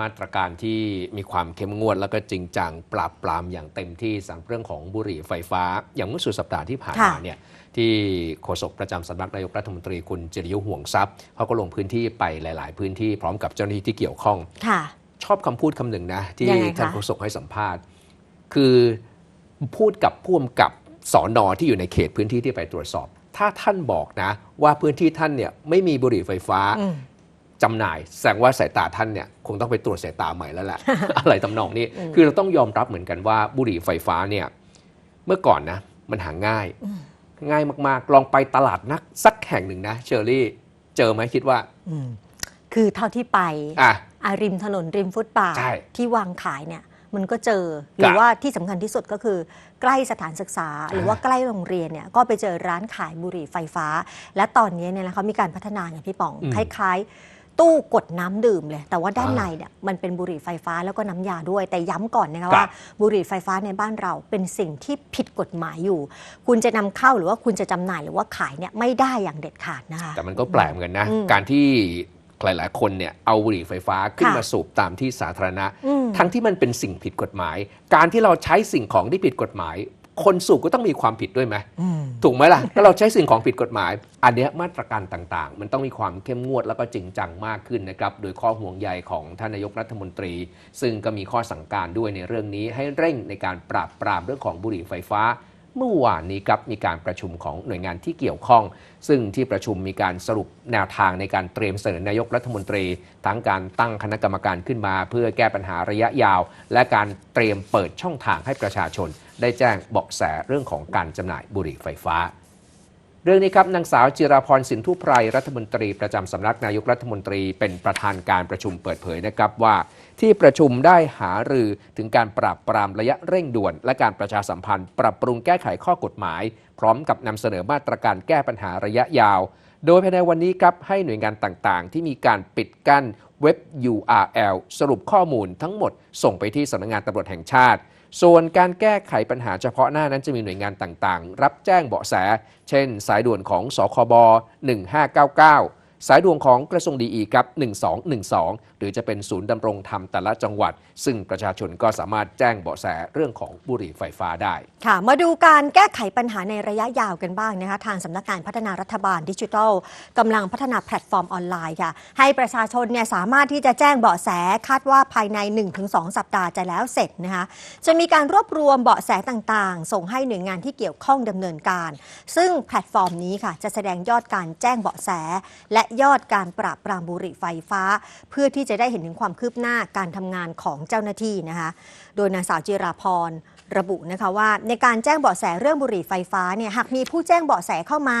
มาตรการที่มีความเข้มงวด แล้วก็จริงจังปราบปรามอย่างเต็มที่สำหรับเรื่องของบุหรี่ไฟฟ้า อย่างเมื่อสุดสัปดาห์ที่ผ่านมาค่ะเนี่ยที่โฆษกประจำสำนักนายกรัฐมนตรีคุณจิรยุห่วงทรัพย์เขาก็ลงพื้นที่ไปหลาย ๆ พื้นที่พร้อมกับเจ้าหน้าที่ที่เกี่ยวข้องค่ะชอบคำพูดคำหนึ่งนะ ที่ยังไงคะท่านโฆษกให้สัมภาษณ์ คือพูดกับผู้กำกับสอนอที่อยู่ในเขตพื้นที่ที่ไปตรวจสอบ ถ้าท่านบอกนะ ว่าพื้นที่ท่านเนี่ยไม่มีบุหรี่ไฟฟ้าอืม จำหน่ายแสดงว่าสายตาท่านเนี่ยคงต้องไปตรวจสายตาใหม่แล้วแหละ อะไรตำนองนี้คือเราต้องยอมรับเหมือนกันว่าบุหรี่ไฟฟ้าเนี่ยเมื่อก่อนนะ มันหาง่าย ง่ายมาก ๆ ลองไปตลาดนักสักแห่งหนึ่งนะ เชอรี่ เจอไหมคิดว่าอืมคือเท่าที่ไปอะอาริมถนนริมฟุตบาทใช่ที่วางขายเนี่ย มันก็เจอ หรือว่าที่สำคัญที่สุดก็คือ ใกล้สถานศึกษา หรือว่าใกล้โรงเรียนเนี่ยก็ไปเจอร้านขายบุหรี่ไฟฟ้า และตอนนี้เนี่ยนะเขามีการพัฒนาอย่างพี่ป๋องอืมคล้าย ๆ ตู้กดน้ำดื่มเลย แต่ว่าด้านอ่าในเนี่ยมันเป็นบุหรี่ไฟฟ้าแล้วก็น้ำยาด้วย แต่ย้ำก่อนนะคะครับว่าบุหรี่ไฟฟ้าในบ้านเราเป็นสิ่งที่ผิดกฎหมายอยู่ คุณจะนำเข้าหรือว่าคุณจะจำหน่ายหรือว่าขายเนี่ยไม่ได้อย่างเด็ดขาดนะคะแต่มันก็แปลกเหมือนกันนะอืมการที่หลาย ๆ คนเนี่ยเอาบุหรี่ไฟฟ้าขึ้นค่ะมาสูบตามที่สาธารณะอืมทั้งที่มันเป็นสิ่งผิดกฎหมาย การที่เราใช้สิ่งของที่ผิดกฎหมาย คนสูบก็ต้องมีความผิดด้วยไหมอืมถูกไหมล่ะถ้าเราใช้สิ่งของผิดกฎหมาย อันเนี้ยมาตรการต่างๆ มันต้องมีความเข้มงวดแล้วก็จริงจังมากขึ้นนะครับ โดยข้อห่วงใยของท่านนายกรัฐมนตรี ซึ่งก็มีข้อสั่งการด้วยในเรื่องนี้ให้เร่งในการปราบปรามเรื่องของบุหรี่ไฟฟ้า เมื่อวานนี้ครับมีการประชุมของหน่วยงานที่เกี่ยวข้อง ซึ่งที่ประชุมมีการสรุปแนวทางในการเตรียมเสนอนายกรัฐมนตรี ทั้งการตั้งคณะกรรมการขึ้นมา เพื่อแก้ปัญหาระยะยาว และการเตรียมเปิดช่องทางให้ประชาชน ได้แจ้งเบาะแสเรื่องของการจำหน่ายบุหรี่ไฟฟ้า เรื่องนี้ครับนางสาวจิราพรสินทุไพรรัฐมนตรีประจำสำนักนายกรัฐมนตรีเป็นประธานการประชุมเปิดเผยนะครับว่า ที่ประชุมได้หารือถึงการปราบปรามระยะเร่งด่วน และการประชาสัมพันธ์ ปรับปรุงแก้ไขข้อกฎหมาย พร้อมกับนำเสนอมาตรการแก้ปัญหาระยะยาว โดยภายในวันนี้ครับให้หน่วยงานต่างๆ ที่มีการปิดกั้นเว็บ URL สรุปข้อมูลทั้งหมดส่งไปที่สำนักงานตำรวจแห่งชาติ ส่วนการแก้ไขปัญหาเฉพาะหน้านั้นจะมีหน่วยงานต่างๆ รับแจ้งเบาะแส เช่น สายด่วนของสคบ 1599 สายด่วนของกระทรวงดีอีครับ 1212ห รือจะเป็นศูนย์ดำรงธรรมแต่ละจังหวัด ซึ่งประชาชนก็สามารถแจ้งเบาะแสเรื่องของบุหรี่ไฟฟ้าได้ ค่ะ มาดูการแก้ไขปัญหาในระยะยาวกันบ้างนะคะทางสำนักงานพัฒนารัฐบาลดิจิทัลกำลังพัฒนาแพลตฟอร์มออนไลน์ค่ะ ให้ประชาชนเนี่ยสามารถที่จะแจ้งเบาะแสคาดว่าภายใน 1-2 สัปดาห์จะแล้วเสร็จนะคะจะมีการรวบรวมเบาะแสต่างๆ ส่งให้หน่วยงานที่เกี่ยวข้องดำเนินการ ซึ่งแพลตฟอร์มนี้ค่ะ จะแสดงยอดการแจ้งเบาะแส และยอดการปราบปรามบุหรี่ไฟฟ้า เพื่อที่จะจะได้เห็นถึงความคืบหน้าการทำงานของเจ้าหน้าที่นะคะ โดยนางสาวจิราพรระบุนะคะว่า ในการแจ้งเบาะแสเรื่องบุหรี่ไฟฟ้าเนี่ยหากมีผู้แจ้งเบาะแสเข้ามา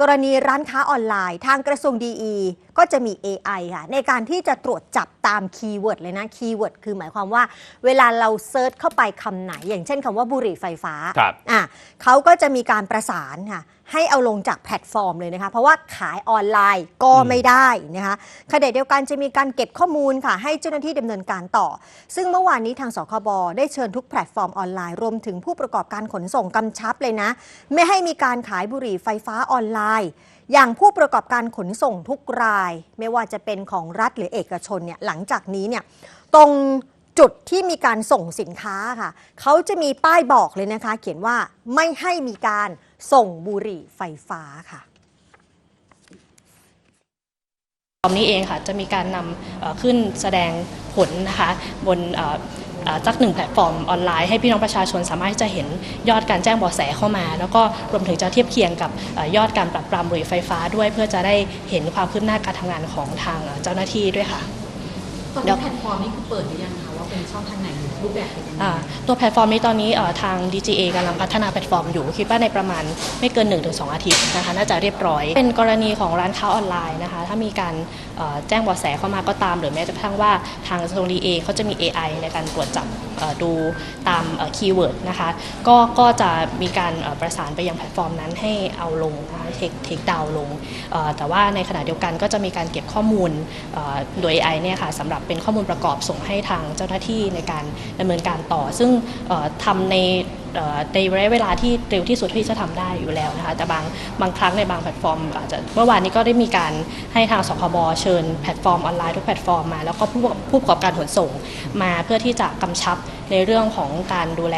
กรณีร้านค้าออนไลน์ ทางกระทรวงดีก็จะมี AI ค่ะในการที่จะตรวจจับตามคีย์เวิร์ดเลยนะคีย์เวิร์ดคือหมายความว่า เวลาเราเซิร์ชเข้าไปคำไหน อย่างเช่นคำว่าบุหรี่ไฟฟ้าครับอะเขาก็จะมีการประสานค่ะให้เอาลงจากแพลตฟอร์มเลยนะคะ เพราะว่าขายออนไลน์ก็ไม่ได้นะคะขณะเดียวกันจะมีการเก็บข้อมูลค่ะ ให้เจ้าหน้าที่ดำเนินการต่อ ซึ่งเมื่อวานนี้ทางสคบได้เชิญทุกแพลตฟอร์มออนไลน์รวมถึงผู้ประกอบการขนส่งกำชับเลยนะ ไม่ให้มีการขายบุหรี่ไฟฟ้าออนไลน์อย่างผู้ประกอบการขนส่งทุกราย ไม่ว่าจะเป็นของรัฐหรือเอกชนเนี่ยหลังจากนี้เนี่ยตรงจุดที่มีการส่งสินค้าค่ะ เขาจะมีป้ายบอกเลยนะคะ เขียนว่าไม่ให้มีการส่งบุหรี่ไฟฟ้าค่ะตอนนี้เองค่ะจะมีการนำขึ้นแสดงผลนะคะบน สักหนึ่งแพลตฟอร์มออนไลน์ให้พี่น้องประชาชนสามารถที่จะเห็นยอดการแจ้งเบาะแสเข้ามา แล้วก็รวมถึงจะเทียบเคียงกับเอ่อยอดการปรับปรามบุหรี่ไฟฟ้าด้วย เพื่อจะได้เห็นความคืบหน้าการทำงานของทางเอ่อเจ้าหน้าที่ด้วยค่ะตอนนี้แพลตฟอร์มนี้คือเปิดหรือยังคะว่า เป็นช่องทางไหนรูปแบบเป็นยังไงอ่าตัวแพลตฟอร์มนี้ตอนนี้ทาง DGA กำลังพัฒนาแพลตฟอร์มอยู่ คิดว่าในประมาณไม่เกิน 1-2 อาทิตย์นะคะน่าจะเรียบร้อย เป็นกรณีของร้านค้าออนไลน์นะคะถ้ามีการแจ้งบอแสเข้ามาก็ตาม หรือแม้กระทั่งว่าทางโซลีเองเขาจะมี AI ในการตรวจจับ ดูตามคีย์เวิร์ดนะคะก็ก็จะมีการประสานไปยังแพลตฟอร์มนั้นให้เอาลงนะคะเทคเทคดาวลง แต่ว่าในขณะเดียวกันก็จะมีการเก็บข้อมูลโดย AI เนี่ยค่ะสำหรับเป็นข้อมูลประกอบส่งให้ทางเจ้าหน้าที่ในการดำเนินการต่อ ซึ่งทำในในระยะเวลาที่เร็วที่สุดที่จะทำได้อยู่แล้วนะคะ แต่บางบางครั้งในบางแพลตฟอร์มอาจจะเมื่อวานนี้ก็ได้มีการให้ทางสคบเชิญแพลตฟอร์มออนไลน์ทุกแพลตฟอร์มมา แล้วก็ผู้ผู้ประกอบการขนส่งมาเพื่อที่จะกำชับในเรื่องของการดูแล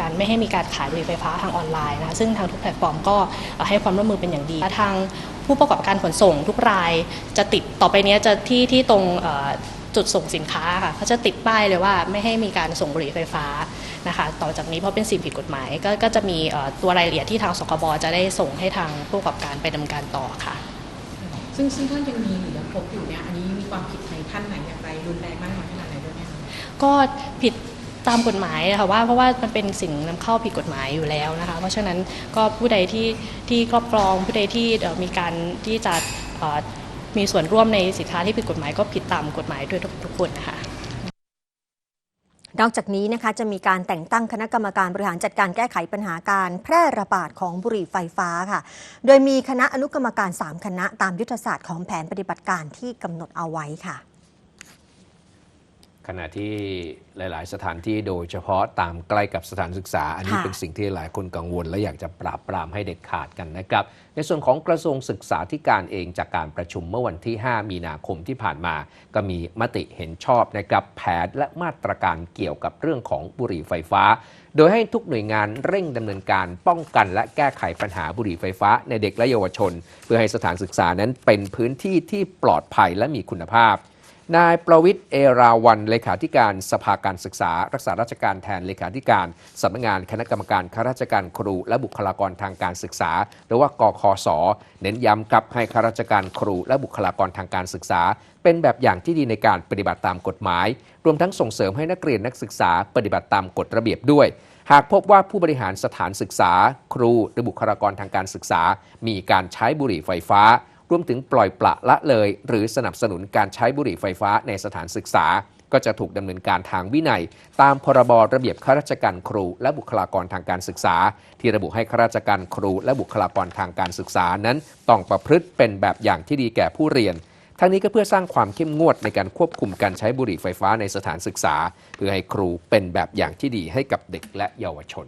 การไม่ให้มีการขายบุหรี่ไฟฟ้าทางออนไลน์นะคะซึ่งทางทุกแพลตฟอร์มก็ให้ความร่วมมือเป็นอย่างดีทางผู้ประกอบการขนส่งทุกรายจะติดต่อไปนี้จะที่ที่ตรงจุดส่งสินค้าค่ะเขาจะติดป้ายเลยว่าไม่ให้มีการส่งบุหรี่ไฟฟ้า นะคะต่อจากนี้เพราะเป็นสิ่งผิดกฎหมายก็ก็จะมีเอ่อตัวรายละเอียดที่ทางสคบจะได้ส่งให้ทางผู้ประกอบการไปดำเนินการต่อค่ะ ซึ่งซึ่งท่านยังมีหรือยังพบอยู่เนี่ยอันนี้มีความผิดในขั้นไหนอย่างไรรุนแรงมากน้อยขนาดไหนด้วยไหมคะก็ผิดตามกฎหมายนะคะว่าเพราะว่ามันเป็นสิ่งนำเข้าผิดกฎหมายอยู่แล้วนะคะเพราะฉะนั้นก็ผู้ใดที่ที่ครอบครองผู้ใดที่เอ่อมีการที่จะเอ่อมีส่วนร่วมในสินค้าที่ผิดกฎหมายก็ผิดตามกฎหมายด้วยทุกทุกคนนะคะ นอกจากนี้นะคะจะมีการแต่งตั้งคณะกรรมการบริหารจัดการแก้ไขปัญหาการแพร่ระบาดของบุหรี่ไฟฟ้าค่ะ โดยมีคณะอนุกรรมการ 3 คณะตามยุทธศาสตร์ของแผนปฏิบัติการที่กำหนดเอาไว้ค่ะ ขณะที่หลาย ๆ สถานที่โดยเฉพาะตามใกล้กับสถานศึกษา อันนี้ค่ะเป็นสิ่งที่หลายคนกังวล และอยากจะปราบปรามให้เด็ดขาดกันนะครับ ในส่วนของกระทรวงศึกษาธิการเองจากการประชุมเมื่อวันที่ 5 มีนาคมที่ผ่านมา ก็มีมติเห็นชอบนะครับแผนและมาตรการเกี่ยวกับเรื่องของบุหรี่ไฟฟ้า โดยให้ทุกหน่วยงานเร่งดำเนินการป้องกัน และแก้ไขปัญหาบุหรี่ไฟฟ้า ในเด็กและเยาวชน เพื่อให้สถานศึกษานั้นเป็นพื้นที่ที่ปลอดภัยและมีคุณภาพ นายประวิทย์เอราวันเลขาธิการสภาการศึกษา รักษาราชการแทนเลขาธิการสำนักงานคณะกรรมการข้าราชการครู และบุคลากรทางการศึกษา หรือว่ากคสเน้นย้ำกับให้ข้าราชการครู และบุคลากรทางการศึกษา เป็นแบบอย่างที่ดีในการปฏิบัติตามกฎหมาย รวมทั้งส่งเสริมให้นักเรียนนักศึกษาปฏิบัติตามกฎระเบียบด้วย หากพบว่าผู้บริหารสถานศึกษา ครูหรือบุคลากรทางการศึกษา มีการใช้บุหรี่ไฟฟ้า รวมถึงปล่อยปละละเลย หรือสนับสนุนการใช้บุหรี่ไฟฟ้าในสถานศึกษา ก็จะถูกดำเนินการทางวินัย ตามพรบระเบียบข้าราชการครู และบุคลากรทางการศึกษา ที่ระบุให้ข้าราชการครู และบุคลากรทางการศึกษานั้นต้องประพฤติเป็นแบบอย่างที่ดีแก่ผู้เรียนทั้งนี้ก็เพื่อสร้างความเข้มงวดในการควบคุมการใช้บุหรี่ไฟฟ้าในสถานศึกษา เพื่อให้ครูเป็นแบบอย่างที่ดีให้กับเด็กและเยาวชน